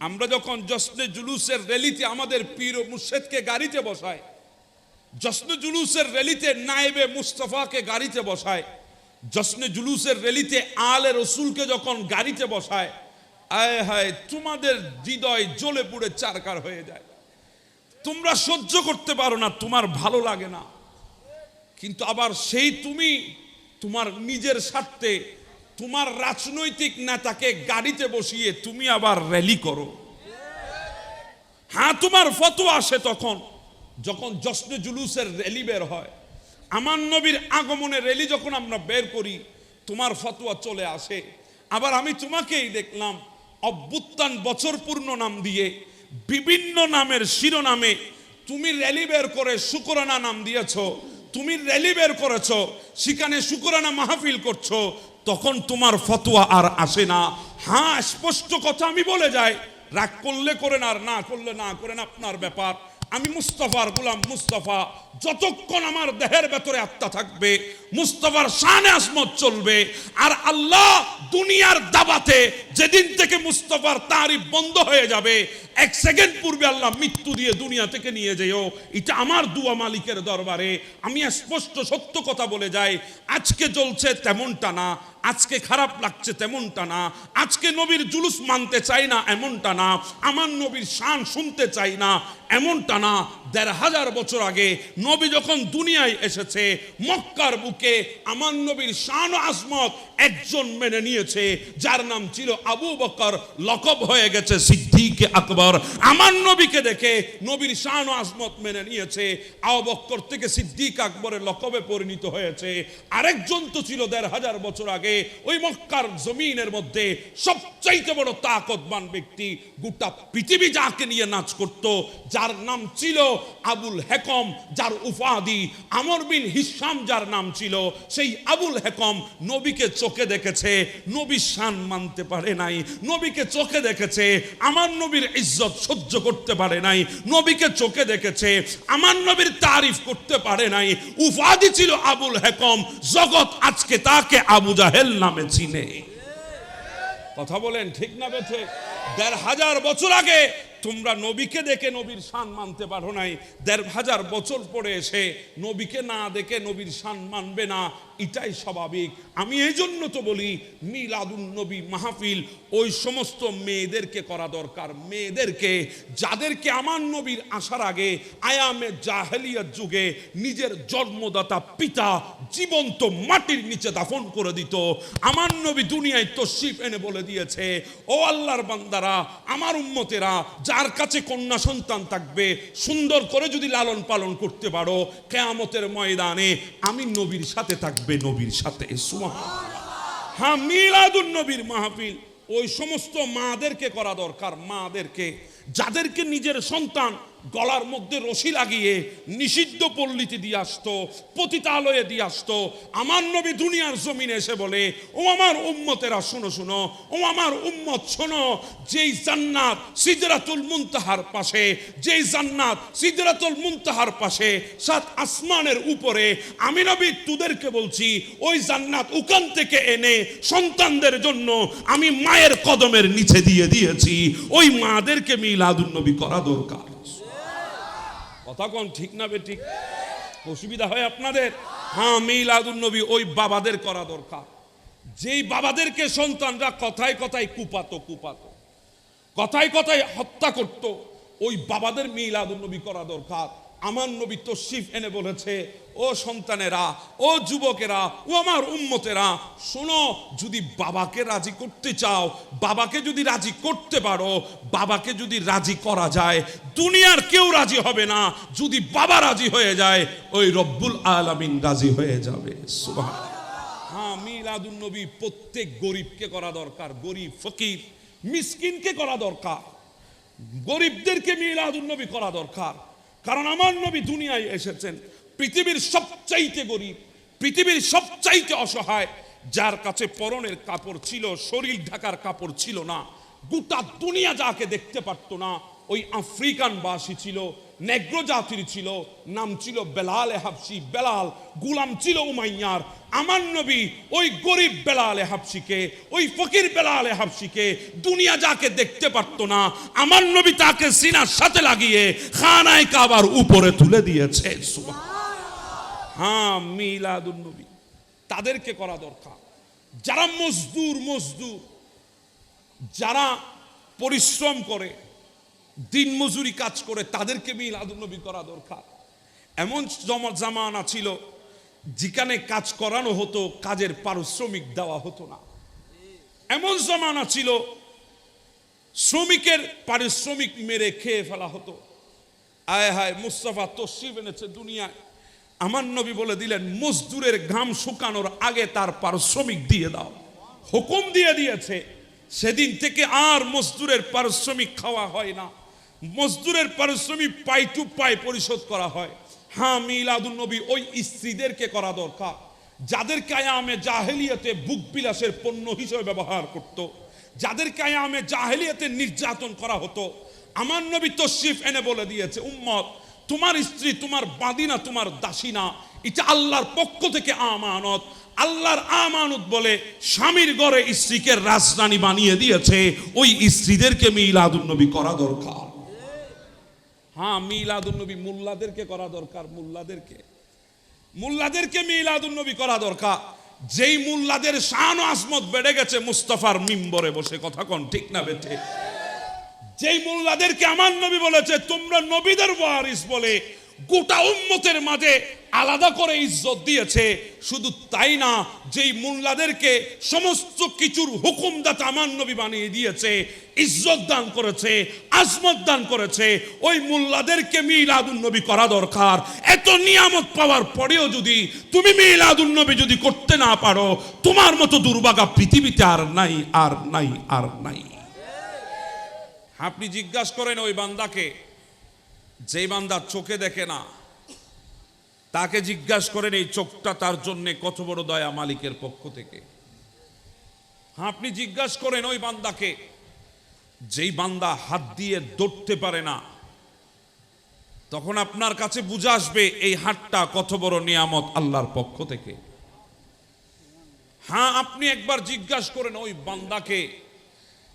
আমরা যখন জশ্নে জুলুসের র্যালিতে আমাদের পীর ও মুর্শেদকে গাড়িতে বসায়, জশ্নে জুলুসের র্যালিতে নায়েবে মুস্তফাকে গাড়িতে বসায়, জশ্নে জুলুসের র্যালিতে আলে রসুলকে যখন গাড়িতে বসায়, আয় হায়, তোমাদের হৃদয় জ্বলে পুড়ে চারকার হয়ে যায়। তোমরা সহ্য করতে পারো না, তোমার ভালো লাগে না। কিন্তু আবার সেই তুমি তোমার নিজের স্বার্থে তোমার রাজনৈতিক নেতাকে গাড়িতে বসিয়ে তুমি আবার র্যালি করো। হ্যাঁ তোমার ফতোয়া আসে তখন, যখন জশ্নে জুলুসের র্যালি বের হয়। আমার নবীর আগমনে র্যালি যখন আমরা বের করি, তোমার ফতোয়া চলে আসে। আবার আমি তোমাকেই দেখলাম, অভ্যুত্থান বছর পূর্ণ নাম দিয়ে, বিভিন্ন নামের শিরোনামে তুমি র্যালি বের করে শুকরানা নাম দিয়েছ, তুমি র্যালি বের করেছ, সেখানে শুকরানা মাহফিল করছ তখন তোমার ফতোয়া আর আসে না। হ্যাঁ স্পষ্ট কথা আমি বলে যাই। রাগ করলে করেন আর না করলে না করেন আপনার ব্যাপার। আমি মুস্তফার গোলাম মুস্তফা, যতক্ষণ আমার দেহের ভেতরে আত্মা থাকবে, মুস্তফার শানে আসমত চলবে, আর আল্লাহ দুনিয়ার দাবাতে যেদিন থেকে মুস্তফার তারিফ বন্ধ হয়ে যাবে, এক সেকেন্ড পূর্বে আল্লাহ মৃত্যু দিয়ে দুনিয়া থেকে নিয়ে যেও। এটা আমার দুয়া মালিকের দরবারে। আমি স্পষ্ট সত্য কথা বলে যাই, আজকে চলছে তেমনটা না। আজকে খারাপ লাগছে তেমনটা না। আজকে নবীর জুলুস মানতে চাই না এমনটা না। আমার নবীর শান শুনতে চাই না। এমনটা না, দেড় হাজার বছর আগে নবী যখন দুনিয়ায় এসেছে, মক্কার বুকে আমার নবীর শান ও আজমত একজন মেনে নিয়েছে, যার নাম ছিল আবু বকর, লকব হয়ে গেছে সিদ্দিক আকবর। আমার নবীকে দেখে নবীর শান ও আজমত মেনে নিয়েছে, আবু বকর থেকে সিদ্দিক আকবরের লকবে পরিণত হয়েছে। আরেকজন তো ছিল দেড় হাজার বছর আগে, ওই মক্কার জমিনের মধ্যে সবচাইতে বড় তাকতবান ব্যক্তি, গোটা পৃথিবী যাকে নিয়ে নাচ করত যার নাম ছিল আবুল হেকম, যার উপাধি আমর বিন হিসাম যার নাম ছিল, সেই আবুল হেকম নবীকে চোখে দেখেছে। নবীর শান মানতে পারে নাই, নবীকে চোখে দেখেছে, আমার নবীর ইজ্জত সহ্য করতে পারে নাই, নবীকে চোখে দেখেছে, আমার নবীর তারিফ করতে পারে নাই। উপাধি ছিল আবুল হেকম, জগৎ আজকে তাকে আবু জাহেল নামে চিনে। কথা বলেন ঠিক না বেঠে? দেড় হাজার বছর আগে তোমরা নবীকে দেখে নবীর শান মানতে পারো নাই। দেড় হাজার বছর পরে এসে নবীকে না দেখে নবীর শান মানবে না। এটাই স্বাভাবিক। আমি এই জন্য তো বলি, মিলাদুন নবী মাহফিল ওই সমস্ত মেয়েদেরকে করা দরকার। মেয়েদেরকে, যাদেরকে আমার নবীর আসার আগে আয়ামে জাহেলিয়ার যুগে নিজের জন্মদাতা পিতা জীবন্ত মাটির নিচে দাফন করে দিত। আমার নবী দুনিয়ায় তশরিফ এনে বলে দিয়েছে, ও আল্লাহর বান্দারা, আমার উম্মতেরা, যার কাছে কন্যা সন্তান থাকবে, সুন্দর করে যদি লালন পালন করতে পারো, কেয়ামতের ময়দানে আমি নবীর সাথে থাকবে। নবীর সাথে। হ্যাঁ মিলাদুল নবীর মাহফিল, ওই সমস্ত মাদেরকে করা দরকার, মাদেরকে, যাদেরকে নিজের সন্তান গলার মধ্যে রশি লাগিয়ে নিষিদ্ধ পল্লীতে দিয়ে আসতো, পতিতালয়ে দিয়ে আসতো। আমার নবী দুনিয়ার জমিনে এসে বলে, ও আমার উম্মতেরা, শোনো শোনো, ও আমার উম্মত, শোনো, যেই জান্নাত সিদরাতুল মুনতাহার পাশে, যেই জান্নাত সিদরাতুল মুনতাহার পাশে, সাত আসমানের উপরে, আমি নবী তোদেরকে বলছি, ওই জান্নাত ওখান থেকে এনে সন্তানদের জন্য আমি মায়ের কদমের নিচে দিয়ে দিয়েছি। ওই মাদেরকে মিলাদুন নবী করা দরকার। কথা কোন ঠিক না বে ঠিক? অসুবিধা হয় আপনাদের? হ্যাঁ মিলাদুল নবী, ওই বাবাদের করা দরকার। যেই বাবাদেরকে সন্তানরা কথায় কথায় কুপাতো কুপাতো। কথায় কথায় হত্যা করত, ওই বাবাদের মিলাদুল নবী করা দরকার। আমার নবী তশরিফ এনে বলেছে, ও সন্তানেরা, ও যুবকেরা, ও আমার উম্মতেরা, শোনো, যদি বাবাকে রাজি করতে চাও, বাবাকে যদি রাজি করতে পারো, বাবাকে যদি রাজি করা যায়, দুনিয়ার কেউ রাজি হবে না। যদি বাবা রাজি হয়ে যায়, ওই রব্বুল আলামিন রাজি হয়ে যাবে। হ্যাঁ মিলাদুন নবী প্রত্যেক গরিবকে করা দরকার, গরিব, ফকির, মিসকিনকে করা দরকার, গরিবদেরকে মিলাদুন নবী করা দরকার। কারণ আমার নবী দুনিয়ায় এসেছেন। পৃথিবীর সবচাইতে গরিব, পৃথিবীর সবচাইতে অসহায়, যার কাছে পরনের কাপড় ছিল, শরীর ঢাকার কাপড় ছিল না। গোটা দুনিয়া যাকে দেখতে পারতো না, ওই আফ্রিকান বাসী ছিল নেগ্র জাতির ছিল, নাম ছিল বেলাল হাবসি বেলাল গুলাম ছিল উমাইয়ার। আমার নবী ওই গরিব বেলাল হাবসিকে ওই ফকির বেলাল হাবসিকে দুনিয়া যাকে দেখতে পারতো না, আমার নবী তাকে সিনার সাথে লাগিয়ে খানায় কাবার উপরে তুলে দিয়েছে। হ্যাঁ মিলাদুন নবী। তাদেরকে করা দরকার। যারা মজদুর মজদুর, যারা পরিশ্রম করে দিন মজুরি কাজ করে তাদেরকে মিলাদুন নবী করা দরকার। এমন জমা- জামানা ছিল যেখানে কাজ করানো হতো, কাজের পারিশ্রমিক দেওয়া হতো না। এমন জমানা ছিল শ্রমিকের পারিশ্রমিক মেরে খেয়ে ফেলা হতো। আয় হায়, মুস্তফা তশরিফ এনেছে দুনিয়ায়। আমার নবী বলে দিলেন, মজদুরের ঘাম শুকানোর আগে তার পারিশ্রমিক দিয়ে দাও। হুকুম দিয়ে দিয়েছে, সেদিন থেকে আর মজদুরের পারিশ্রমিক খাওয়া হয় না। মজদুরের পারিশ্রমিক পাই টু পাই পরিশোধ করা হয়। হ্যাঁ মিলাদুল নবী, ওই স্ত্রীদেরকে করা দরকার, যাদেরকে আয়ামে জাহেলিয়াতে বুক বিলাসের পণ্য হিসেবে ব্যবহার করত যাদের কায়ামে জাহেলিয়াতে নির্যাতন করা হতো। আমার নবী তশরিফ এনে বলে দিয়েছে, উম্মত, তোমার স্ত্রী, তোমার বাদিনা, তোমার দাসিনা, এটা আল্লাহর পক্ষ থেকে আমানত। আল্লাহর আমানত বলে স্বামীর ঘরে স্ত্রীকে রাজধানী বানিয়ে দিয়েছে, ওই স্ত্রীদেরকে মিলাদুন নবী করা দরকার। হ্যাঁ মিলাদুন নবী মুল্লাদেরকে করা দরকার, মুল্লাদেরকে। মুল্লাদেরকে মিলাদুন নবী করা দরকার। যেই মুল্লাদের শান আসমত বেড়ে গেছে, মুস্তাফার মিম্বরে বসে, কথা কন, ঠিক না বেঠে? যেই মোল্লাদেরকে আমার নবী বলেছে, তোমরা নবীদের ওয়ারিস বলে গোটা উম্মতের মাঝে আলাদা করে ইজ্জত দিয়েছে। শুধু তাই না, যেই মোল্লাদেরকে সমস্ত কিছুর হুকুমদাতা আমার নবী বানিয়ে দিয়েছে, ইজ্জত দান করেছে, আজমত দান করেছে, ওই মোল্লাদেরকে মিলাদুন নবী করা দরকার। এত নিয়ামত পাওয়ার পরেও যদি তুমি মিলাদুন নবী যদি করতে না পারো, তোমার মতো দুর্ভাগা পৃথিবীতে আর নাই আর নাই আর নাই। আপনি জিজ্ঞাসা করেন ওই বান্দাকে যেই বান্দা চোখে দেখে না, তাকে জিজ্ঞাসা করেন, এই চোখটা তার জন্য কত বড় দয়া মালিকের পক্ষ থেকে? আপনি জিজ্ঞাসা করেন ওই বান্দাকে, যেই বান্দা হাত দিয়ে দৌড়তে পারে না, তখন আপনার কাছে বুঝে আসবে এই হাতটা কত বড় নিয়ামত আল্লাহর পক্ষ থেকে? হ্যাঁ আপনি একবার জিজ্ঞাসা করেন ওই বান্দাকে,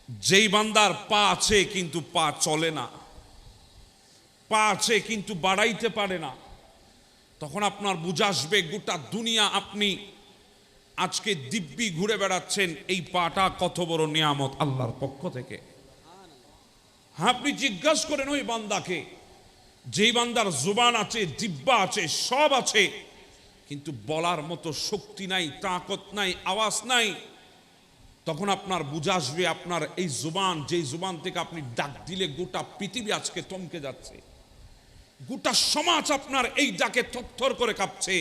যেই বান্দার পা আছে, কিন্তু পা চলে না। পা আছে কিন্তু বাড়াইতে পারে না। তখন আপনার বুঝে আসবে, গোটা দুনিয়া আপনি আজকে দিব্যি ঘুরে বেড়াচ্ছেন, এই পাটা কত বড় নিয়ামত আল্লাহর পক্ষ থেকে। হ্যাঁ আপনি জিজ্ঞাসা করেন ওই বান্দাকে, যেই বান্দার জুবান আছে দিব্যা আছে, সব আছে, কিন্তু বলার মতো শক্তি নাই, তাকত নাই, আওয়াজ নাই। তখন আপনার বুঝে আসবে, আপনার এই জুবান, যেই জুবান থেকে আপনি ডাক দিলে গোটা পৃথিবী আজকে থমকে যাচ্ছে। গোটা সমাজ আপনার এই ডাকে থরথর করে কাঁপছে।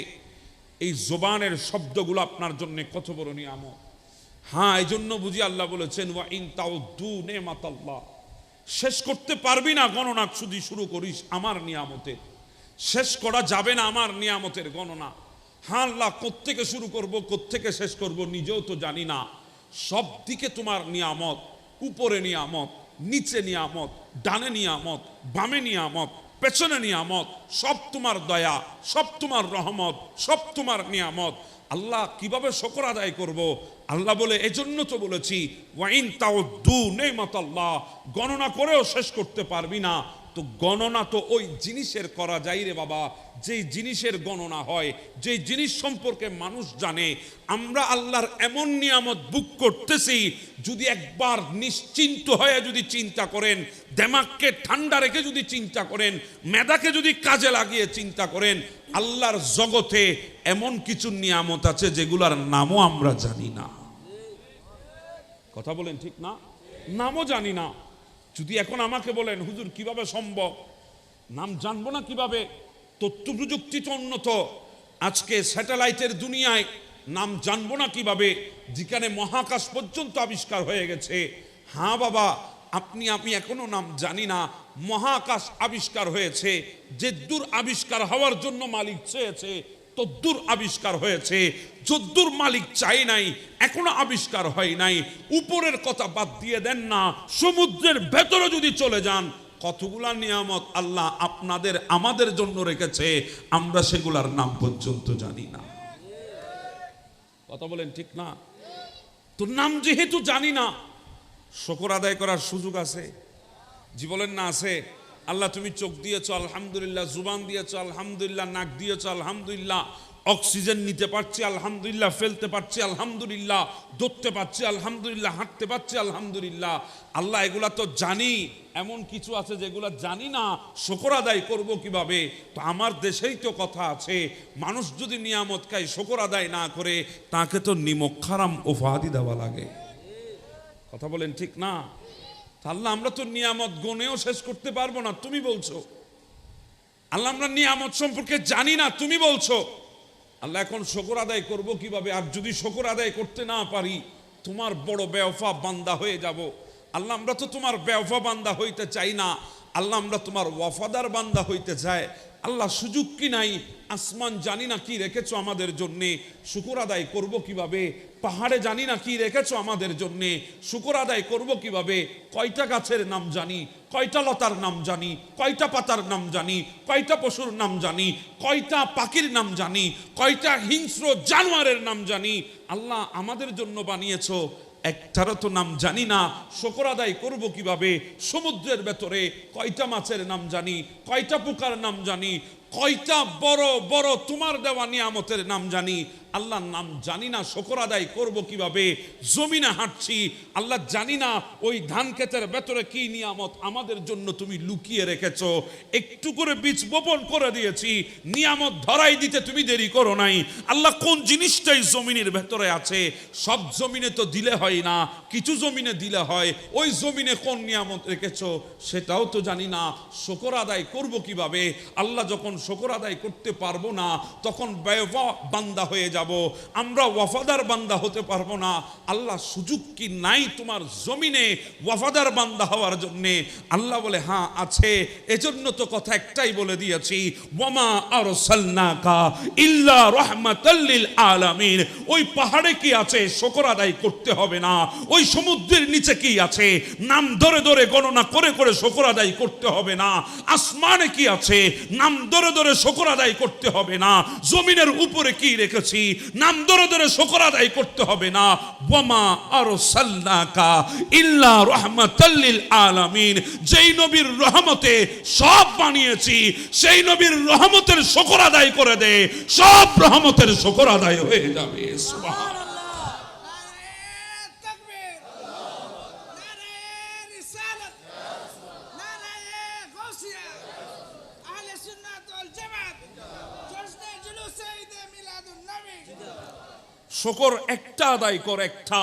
এই জোবানের শব্দগুলো আপনার জন্য কত বড় নিয়ামত। হ্যাঁ এই জন্য বুঝি আল্লাহ বলেছেন, ওয়া ইন তাও দু নেমাত আল্লাহ শেষ করতে পারবি না গণনা, শুধু শুরু করিস আমার নিয়ামতে। শেষ করা যাবে না আমার নিয়ামতের গণনা। হ্যাঁ আল্লাহ, কোত্থেকে শুরু করব, কোত্থেকে শেষ করব নিজেও তো জানি না। সব দিকে তোমার নিয়ামত, উপরে নিয়ামত, নিচে নিয়ামত, ডানে নিয়ামত, বামে নিয়ামত পেছনে নিয়ামত, সব তোমার দয়া, সব তোমার রহমত, সব তোমার নিয়ামত। আল্লাহ কীভাবে শকর আদায় করব? আল্লাহ বলে, এজন্য তো বলেছি, ওয়াইন তাও দু নেই আল্লাহ গণনা করেও শেষ করতে পারবি না। তো গণনা তো ওই জিনিসের করা যায় রে বাবা। যেই জিনিসের গণনা হয়, যেই জিনিস সম্পর্কে মানুষ জানে, আমরা আল্লাহর এমন নিয়ামত বুক করতেছি, যদি একবার নিশ্চিন্ত হয়ে যদি চিন্তা করেন, দেমাগকে ঠান্ডা রেখে যদি চিন্তা করেন, মেধাকে যদি কাজে লাগিয়ে চিন্তা করেন, আল্লাহর জগতে এমন কিছু নিয়ামত আছে যেগুলার নামও আমরা জানি না। কথা বলেন ঠিক না? নামও জানি না। যদি এখন আমাকে বলেন, হুজুর, কীভাবে সম্ভব? নাম জানব না কীভাবে? তথ্য প্রযুক্তি তো উন্নত। আজকে স্যাটেলাইটের দুনিয়ায় নাম জানব না কীভাবে? যেখানে মহাকাশ পর্যন্ত আবিষ্কার হয়ে গেছে। হ্যাঁ বাবা, আপনি, আমি এখনও নাম জানি না। মহাকাশ আবিষ্কার হয়েছে। যে দূর আবিষ্কার হওয়ার জন্য মালিক চেয়েছে। তদ্দুর আবিষ্কার হয়েছে, যদ্দুর মালিক চাই নাই, এখনও আবিষ্কার হয় নাই, উপরের কথা বাদ দিয়ে দেন না, সমুদ্রের ভেতরে যদি চলে যান, কতগুলা নিয়ামত আল্লাহ আপনাদের, আমাদের জন্য রেখেছে, আমরা সেগুলার নাম পর্যন্ত জানি না। কথা বলেন ঠিক না? তো নাম যেহেতু জানি না, শকর আদায় করার সুযোগ আছে, জীবনের না আছে আল্লাহ তুমি চোখ দিয়েছ, আলহামদুলিল্লাহ, জুবান দিয়েছ, আলহামদুলিল্লাহ, নাক দিয়েছ, আলহামদুলিল্লাহ, অক্সিজেন নিতে পারছি, আলহামদুলিল্লাহ, ফেলতে পারছি, আলহামদুলিল্লাহ, ধরতে পারছি, আলহামদুলিল্লাহ, হাঁটতে পারছি, আলহামদুলিল্লাহ। আল্লাহ এগুলা তো জানি, এমন কিছু আছে যেগুলা জানি না, শকর আদায় করব কীভাবে? তো আমার দেশেই তো কথা আছে, মানুষ যদি নিয়ামত খায়, শকর আদায় না করে, তাকে তো নিমক্ষারাম উপাধি দেওয়া লাগে। কথা বলেন ঠিক না? আল্লাহ আমরা তো নিয়ামত গনেও শেষ করতে পারব না, তুমি বলছো। আল্লাহ আমরা নিয়ামত সম্পর্কে জানি না, তুমি বলছো। আল্লাহ এখন শকর আদায় করব কীভাবে? আর যদি শকর আদায় করতে না পারি, তোমার বড় বেওফা বান্দা হয়ে যাব। আল্লাহ, আমরা তো তোমার বেওফা বান্দা হইতে চাই না। আল্লাহ, আমরা তোমার ওয়াফাদার বান্দা হইতে চাই আল্লাহ, সুযোগ কি নাই? আসমান জানি না কি রেখেছো আমাদের জন্যে। শুকুর আদায় করব কীভাবে? পাহাড়ে জানি না কি রেখেছো আমাদের জন্যে। শুকুর আদায় করব কীভাবে? কয়টা গাছের নাম জানি? কয়টা লতার নাম জানি? কয়টা পাতার নাম জানি? কয়টা পশুর নাম জানি? কয়টা পাখির নাম জানি? কয়টা হিংস্র জানোয়ারের নাম জানি? আল্লাহ, আমাদের জন্য বানিয়েছো। একটারও তো নাম জানি না। শকর আদায় করব কীভাবে? সমুদ্রের ভেতরে কয়টা মাছের নাম জানি, কয়টা পোকার নাম জানি, কয়টা বড় বড় তোমার দেওয়া নিয়ামতের নাম জানি আল্লাহর নাম জানি না, শকর আদায় করব কীভাবে? জমিনে হাঁটছি, আল্লাহ জানি না ওই ধান ক্ষেতের ভেতরে কি নিয়ামত আমাদের জন্য তুমি লুকিয়ে রেখেছ। একটু করে বীজ বপন করে দিয়েছি, নিয়ামত ধরাই দিতে তুমি দেরি করো নাই। আল্লাহ কোন জিনিসটাই জমিনের ভেতরে আছে? সব জমিনে তো দিলে হয় না, কিছু জমিনে দিলে হয়। ওই জমিনে কোন নিয়ামত রেখেছ সেটাও তো জানি না। শকর আদায় করব কীভাবে? আল্লাহ যখন শকর আদায় করতে পারব না, তখন ব্যয়বা বান্দা হয়ে যাব। আমরা ওয়াফাদার বান্দা হতে পারব না। আল্লাহ সুযোগ কি নাই তোমার জমিনে ওয়াফাদার বান্দা হওয়ার জন্যে? আল্লাহ বলে হ্যাঁ আছে। এজন্য তো কথা একটাই বলে দিয়েছি, ওয়ামা আর ইল্লা রহমাতাল্লিল আলামিন। ওই পাহাড়ে কি আছে? শকর আদায় করতে হবে না। ওই সমুদ্রের নিচে কি আছে? নাম ধরে ধরে গণনা করে করে শকর আদায় করতে হবে না। আসমানে কি আছে? নাম ধরে ধরে শকর আদায় করতে হবে না। জমিনের উপরে কি রেখেছি? নাম ধরে ধরে শকর আদায় করতে হবে না। ওয়ামা আরও সাল্লাকা ইল্লা রহমাতাল্লিল আলামিন। যেই নবীর রহমতে সব বানিয়েছি, সেই নবীর রহমতের শকর আদায় করে দে, সব রহমতের শকর আদায় হয়ে যাবে। সুবহান শকর একটা আদায় কর একটা।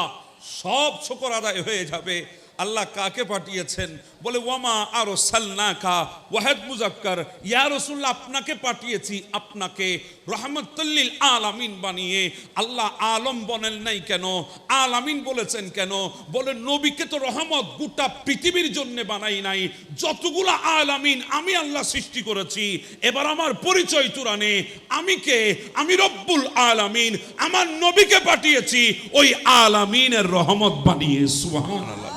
সব শকর আদায় হয়ে যাবে। আল্লাহ কাকে পাঠিয়েছেন? বলে, ওয়ামা আরও সাল্লাকা ওয়াহেদ মুজাক্কার। ইয়া রাসূলুল্লাহ, আপনাকে পাঠিয়েছি আপনাকে রহমতুল্লিল আলামিন বানিয়ে। আল্লাহ আলম বলেন নাই কেন? আলামিন বলেছেন কেন? বলে, নবীকে তো রহমত গোটা পৃথিবীর জন্য বানাই নাই। যতগুলা আলামিন আমি আল্লাহ সৃষ্টি করেছি, এবার আমার পরিচয় তুরানে আমি কে? আমি রব্বুল আলামিন। আমার নবীকে পাঠিয়েছি ওই আলামিনের রহমত বানিয়ে, সুবহানাল্লাহ।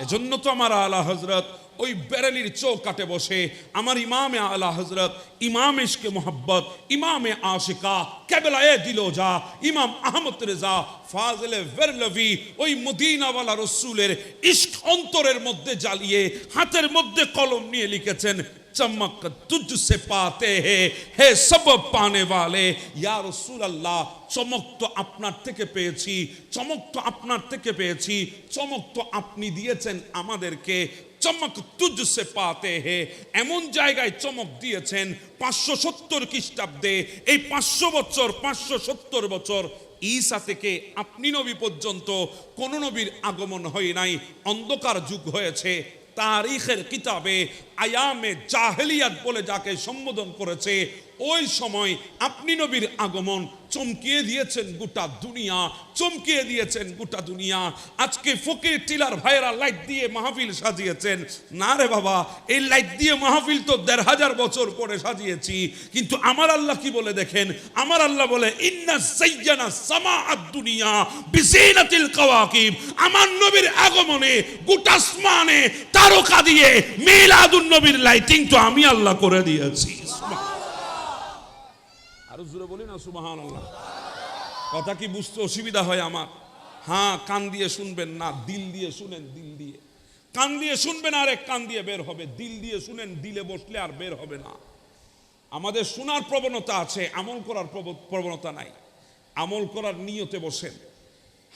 এজন্য তো আমার আলা হজরত ওই বেরেলির চৌকাটে বসে আমার ইমামে আলা হজরত ইমাম ইশকে মোহাব্বত ইমামে আশিকা কেবলায়ে দিল যা ইমাম আহমদ রেজা ফাজলে বেরলভি ওই মদিনাওয়ালা রসুলের ইশক অন্তরের মধ্যে জ্বালিয়ে হাতের মধ্যে কলম নিয়ে লিখেছেন चमक तुझसे पाते हैं হে সব পানে वाले ইয়া রসুল আল্লাহ চমক তো আপনার থেকে পেয়েছি চমক তো আপনার থেকে পেয়েছি চমক তো আপনি দিয়েছেন আমাদেরকে চমক তুঝসে পাতে হে। এমন জায়গায় চমক দিয়েছেন পাঁচশো সত্তর খ্রিস্টাব্দে। এই পাঁচশো বছর, পাঁচশো সত্তর বছর ঈসা থেকে আপনি নবী পর্যন্ত কোন নবীর আগমন হয় নাই, অন্ধকার যুগ হয়েছে। তারিখের কিতাবে আয়ামে জাহেলিয়াত বলে যাকে সম্বোধন করেছে, ওই সময় আপনি নবীর আগমন চমকিয়ে দিয়েছেন গোটা দুনিয়া, চমকিয়ে দিয়েছেন গোটা দুনিয়া। আজকে ফকির টিলার ভাইয়েরা লাইট দিয়ে মাহফিল সাজিয়েছেন। না রে বাবা, এই লাইট দিয়ে মাহফিল তো দেড় হাজার বছর পরে সাজিয়েছি। কিন্তু আমার আল্লাহ কি বলে দেখেন? আমার আল্লাহ বলে, ইন্না সাইয়ানা সামা দুনিয়া বিসিনাতিল কাওয়াকিব। আমার নবীর আগমনে, গোটা আসমানে তারকা দিয়ে মিলাদুন নবীর লাইটিং তো আমি আল্লাহ করে দিয়েছি। আরও জোরে বলি না সুবাহান কথা কি বুঝতে অসুবিধা হয় আমার? হ্যাঁ কান দিয়ে শুনবেন না, দিল দিয়ে শুনেন, দিল দিয়ে। কান দিয়ে শুনবেন আর এক কান দিয়ে বের হবে। দিল দিয়ে শুনেন, দিলে বসলে আর বের হবে না। আমাদের শোনার প্রবণতা আছে, আমল করার প্রবণতা নাই। আমল করার নিয়তে বসেন।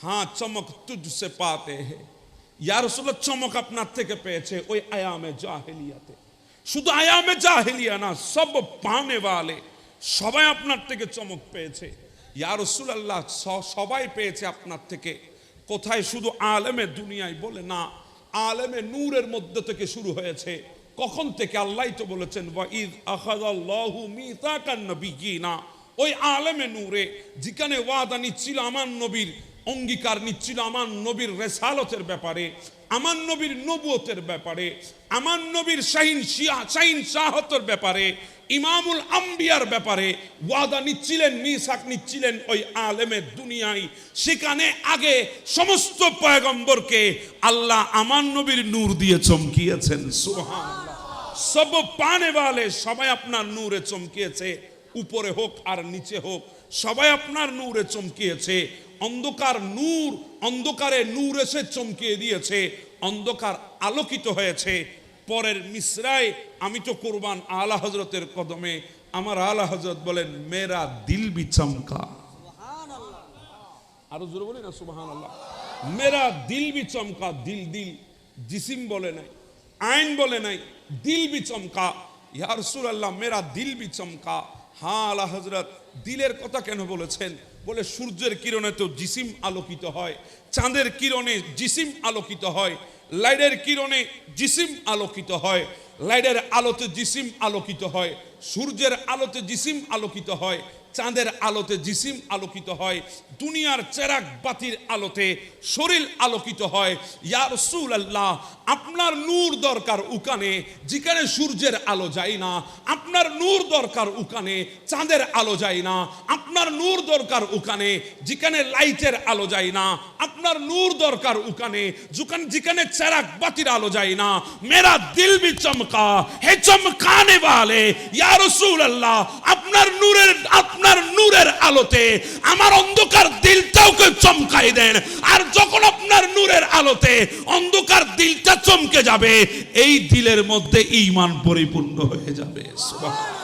হ্যাঁ চমক তুঝসে পাতে হে। ইয়ার রসুল্লাহ চমক আপনার থেকে পেয়েছে ওই আয়ামে জাহেলিয়াতে। শুধু আয়ামে জাহেলিয়া না, সব পানে वाले সবাই আপনার থেকে চমক পেয়েছে। ইয়া রসুল্লাহ সবাই পেয়েছে আপনার থেকে। কোথায় শুধু আলেমে দুনিয়ায় বলে না, আলেমে নূরের মধ্যে থেকে শুরু হয়েছে। কখন থেকে আল্লাহ তো বলেছেন নবিয়িনা ওই আলেমে নূরে, যেখানে ওয়াদা নিচ্ছিল আমার নবীর, অঙ্গীকার নিচ্ছিল আমার নবীর রেসালতের ব্যাপারে, আমার নবীর নবুয়তের ব্যাপারে, আমার নবীর শাহিন শিয়া শাহিন শাহতের ব্যাপারে ইমামুল আম্বিয়ার ব্যাপারে ওয়াদা নিচ্ছিলেন, মিসাক নিচ্ছিলেন ওই আলেমের দুনিয়ায়। সেখানে আগে সমস্ত পয়গম্বরকে আল্লাহ আমার নবীর নূর দিয়ে চমকিয়েছেন, সুবহানাল্লাহ। সব পানে वाले সবাই আপনার নূরে চমকিয়েছে, উপরে হোক আর নিচে হোক, সবাই আপনার নূরে চমকিয়েছে। অন্ধকার নূর, অন্ধকারে নূর এসে চমকিয়ে দিয়েছে, অন্ধকার আলোকিত হয়েছে পরের মিশ্রায় আমি তো কোরবান আলা হজরতের কদমে। আমার আলা হজরত বলেন মেরা দিল বি চমকা। আরও জোরে বলি না সুবাহান আল্লাহ মেরা দিল বি চমকা দিল দিল। জিসিম বলে নাই আইন বলে নাই দিল বি চমকা। ইয়া রাসূলুল্লাহ মেরা দিল বি চমকা। হ্যাঁ আলা হজরত দিলের কথা কেন বলেছেন? বলে সূর্যের কিরণে তো জিসিম আলোকিত হয় চাঁদের কিরণে জিসিম আলোকিত হয়। লাইটের কিরণে জিসিম আলোকিত হয়, লাইটের আলোতে জিসিম আলোকিত হয়, সূর্যের আলোতে জিসিম আলোকিত হয়, চাঁদের আলোতে জিসিম আলোকিত হয়, দুনিয়ার চেরাক বাতির আলোতে শরীর আলোকিত হয়। ইয়া রসুল আল্লাহ আপনার নূর দরকার উকানে, যেখানে সূর্যের আলো যায় না, আপনার নূর দরকার উকানে, চাঁদের আলো যায় না আপনার নূর দরকার উকানে, যেখানে লাইটের আলো যায় না। আপনার নূর দরকার উকানে যেখানে যেখানে চেরাক বাতির আলো যায় না। মেরা দিল বি চমকা, হে চমকানে वाले ইয়া রসুল আল্লাহ আপনার নূরের আপনার নূরের আলোতে আমার অন্ধকার দিলটাওকে চমকাই দেন। আর যখন আপনার নূরের আলোতে অন্ধকার দিলটা চমকে যাবে, এই দিলের মধ্যে ঈমান পরিপূর্ণ হয়ে যাবে। সুবহানাল্লাহ।